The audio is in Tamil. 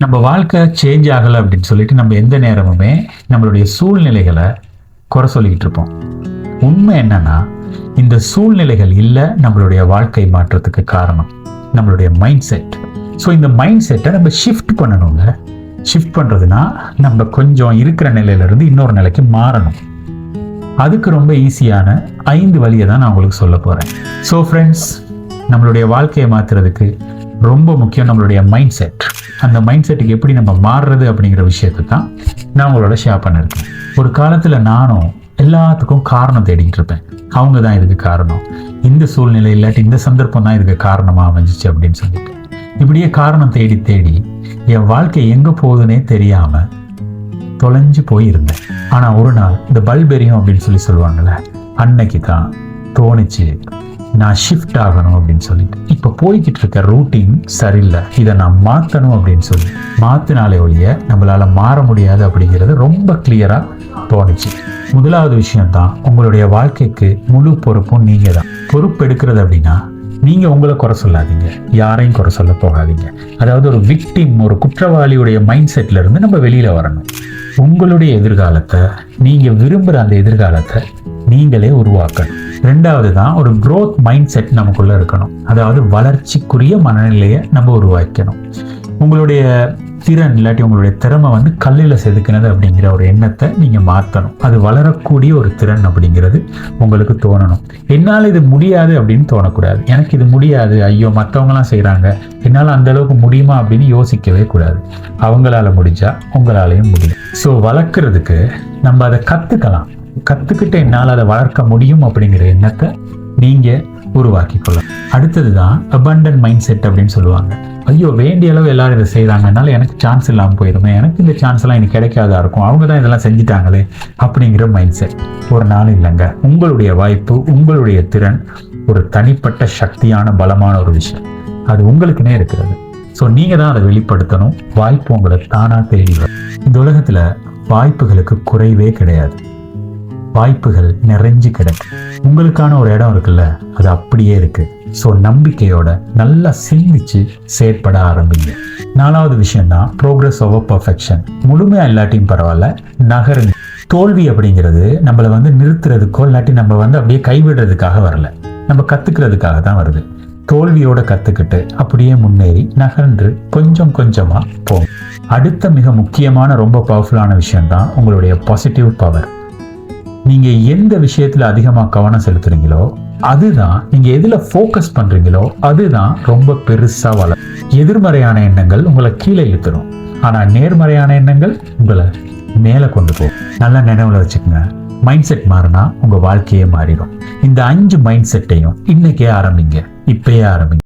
நம்ம வாழ்க்கை சேஞ்ச் ஆகலை அப்படின்னு சொல்லிட்டு நம்ம எந்த நேரமுமே நம்மளுடைய சூழ்நிலைகளை குறை சொல்லிக்கிட்டு இருப்போம். உண்மை என்னன்னா இந்த சூழ்நிலைகள் இல்லை நம்மளுடைய வாழ்க்கை மாற்றத்துக்கு காரணம். நம்மளுடைய மைண்ட் செட் ஸோ இந்த மைண்ட் செட்டை நம்ம ஷிஃப்ட் பண்ணணுங்க. ஷிஃப்ட் பண்ணுறதுனா நம்ம கொஞ்சம் இருக்கிற நிலையிலேருந்து இன்னொரு நிலைக்கு மாறணும். அதுக்கு ரொம்ப ஈஸியான ஐந்து வழியை தான் நான் உங்களுக்கு சொல்ல போகிறேன் ஸோ ஃப்ரெண்ட்ஸ் நம்மளுடைய வாழ்க்கையை மாற்றுறதுக்கு ரொம்ப முக்கியம் நம்மளுடைய மைண்ட் செட் அந்த மைண்ட் செட்டுக்கு எப்படி நம்ம மாறுறது அப்படிங்கிற விஷயத்தை தான் நான் உங்களோட ஷேர் பண்ணியிருக்கேன் ஒரு காலத்தில் நானும் எல்லாத்துக்கும் காரணம் தேடிக்கிட்டு இருப்பேன். அவங்க தான் இதுக்கு காரணம். இந்த சூழ்நிலை இல்லாட்டி இந்த சந்தர்ப்பம் தான் இதுக்கு காரணமாக அமைஞ்சிச்சு அப்படின்னு சொல்லிட்டு. இப்படியே காரணம் தேடி தேடி என் வாழ்க்கை எங்கே போகுதுன்னே தெரியாமல் தொலைஞ்சு போயிருந்தேன். ஆனால் ஒரு நாள் இந்த பல்பெரியும் அப்படின்னு சொல்லி சொல்லுவாங்கள்ல அன்னைக்கு தான் தோணுச்சு நான் ஷிஃப்ட் ஆகணும் அப்படின்னு சொல்லிட்டு. இப்போ போய்கிட்டு இருக்க ரூட்டின் சரியில்லை. இதை நான் மாற்றணும் அப்படின்னு சொல்லி. மாற்றினாலே ஒழிய நம்மளால் மாற முடியாது அப்படிங்கிறது ரொம்ப கிளியராக தோணுச்சு. முதலாவது விஷயம் தான் உங்களுடைய வாழ்க்கைக்கு முழு பொறுப்பும் நீங்கள் தான் பொறுப்பு எடுக்கிறது அப்படின்னா நீங்க உங்களை குறை சொல்லாதீங்க. யாரையும் குறை சொல்ல போகாதீங்க. அதாவது ஒரு விக்டிம் ஒரு குற்றவாளியுடைய மைண்ட் செட்ல இருந்து நம்ம வெளியில வரணும். உங்களுடைய எதிர்காலத்தை நீங்க விரும்புற அந்த எதிர்காலத்தை நீங்களே உருவாக்கணும். ரெண்டாவது தான் ஒரு க்ரோத் மைண்ட் செட் நமக்குள்ள இருக்கணும். அதாவது வளர்ச்சிக்குரிய மனநிலையை நம்ம உருவாக்கணும். உங்களுடைய திறன் இல்லாட்டி உங்களுடைய திறமை வந்து கல்லில் செதுக்கினது அப்படிங்கிற ஒரு எண்ணத்தை நீங்கள் மாற்றணும் அது வளரக்கூடிய ஒரு திறன் அப்படிங்கிறது உங்களுக்கு தோணணும். என்னால் இது முடியாது அப்படின்னு தோணக்கூடாது. எனக்கு இது முடியாது. ஐயோ மற்றவங்களாம் செய்கிறாங்க என்னால் அந்த அளவுக்கு முடியுமா அப்படின்னு யோசிக்கவே கூடாது. அவங்களால முடிஞ்சா உங்களாலையும் முடியும். ஸோ வளர்க்குறதுக்கு நம்ம அதை கற்றுக்கலாம் கற்றுக்கிட்ட என்னால் அதை வளர்க்க முடியும் அப்படிங்கிற எண்ணத்தை நீங்கள் உருவாக்கி கொள்ளலாம். அடுத்தது தான் அபண்டன் மைண்ட் செட் அப்படின்னு சொல்லுவாங்க. ஐயோ வேண்டிய அளவு எல்லாரும் இதை செய்கிறாங்கனால எனக்கு சான்ஸ் இல்லாமல் போயிருமே எனக்கு இந்த சான்ஸ் எல்லாம் எனக்கு கிடைக்காதா இருக்கும் அவங்க தான் இதெல்லாம் செஞ்சிட்டாங்களே அப்படிங்கிற மைண்ட் செட் ஒரு நாள் இல்லைங்க உங்களுடைய வாய்ப்பு உங்களுடைய திறன் ஒரு தனிப்பட்ட சக்தியான பலமான ஒரு விஷயம். அது உங்களுக்குனே இருக்கிறது. ஸோ நீங்கள் தான் அதை வெளிப்படுத்தணும். வாய்ப்பு உங்களை தானாக தேடி இந்த உலகத்தில் வாய்ப்புகளுக்கு குறைவே கிடையாது. வாய்ப்புகள் நிறைஞ்சு கிடக்கு. உங்களுக்கான ஒரு இடம் இருக்குல்ல அது அப்படியே இருக்கு. ஸோ நம்பிக்கையோட நல்லா சிந்திச்சு செயற்பட ஆரம்பிங்க. நாலாவது விஷயம் தான் ப்ரோக்ரஸ் ஓவர் பர்ஃபெக்ஷன் முழுமையா இல்லாட்டியும் பரவாயில்ல நகருங்க. தோல்வி அப்படிங்கிறது நம்மளை வந்து நிறுத்துறதுக்கோ இல்லாட்டி நம்ம வந்து அப்படியே கைவிடுறதுக்காக வரல. நம்ம கத்துக்கிறதுக்காக தான் வருது. தோல்வியோட கத்துக்கிட்டு அப்படியே முன்னேறி நகர்ந்து கொஞ்சம் கொஞ்சமா போகும் அடுத்த மிக முக்கியமான ரொம்ப பவர்ஃபுல்லான விஷயம் தான் உங்களுடைய பாசிட்டிவ் பவர் நீங்க எந்த விஷயத்துல அதிகமா கவனம் செலுத்துறீங்களோ அதுதான் நீங்க எதுல ஃபோக்கஸ் பண்றீங்களோ அதுதான் ரொம்ப பெருசா வளரும் எதிர்மறையான எண்ணங்கள் உங்களை கீழே இழுத்துரும். ஆனா நேர்மறையான எண்ணங்கள் உங்களை மேல கொண்டு போகும். நல்லா நினைவுல வச்சுக்கோங்க. மைண்ட் செட் மாறினா உங்க வாழ்க்கையே மாறிடும். இந்த அஞ்சு மைண்ட் செட்டையும் இன்னைக்கே ஆரம்பிங்க. இப்பயே ஆரம்பிங்க.